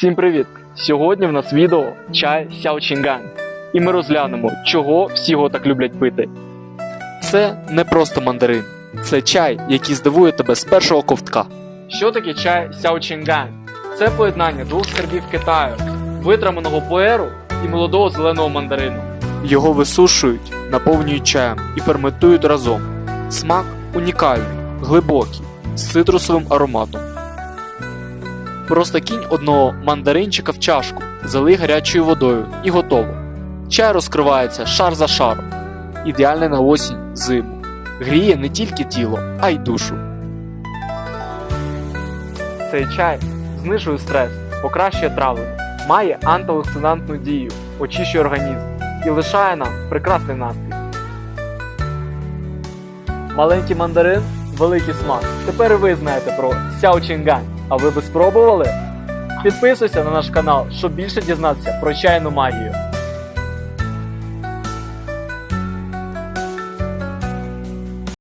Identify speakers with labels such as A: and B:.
A: Всім привіт! Сьогодні в нас відео чай Сяо Чінган. І ми розглянемо, чого всі його так люблять пити.
B: Це не просто мандарин, це чай, який здивує тебе з першого ковтка.
A: Що таке чай Сяо Чінган? Це поєднання двох скарбів Китаю, витриманого пуеру і молодого зеленого мандарину.
B: Його висушують, наповнюють чаєм і ферментують разом. Смак унікальний, глибокий, з цитрусовим ароматом. Просто кінь одного мандаринчика в чашку, залий гарячою водою і готово. Чай розкривається шар за шаром. Ідеальний на осінь зиму. Гріє не тільки тіло, а й душу.
A: Цей чай знижує стрес, покращує травлення, має антиоксидантну дію, очищує організм і лишає нам прекрасний настрій. Маленький мандарин великий смак. Тепер ви знаєте про Сяо Чінгань. А ви би спробували? Підписуйся на наш канал, щоб більше дізнатися про чайну магію.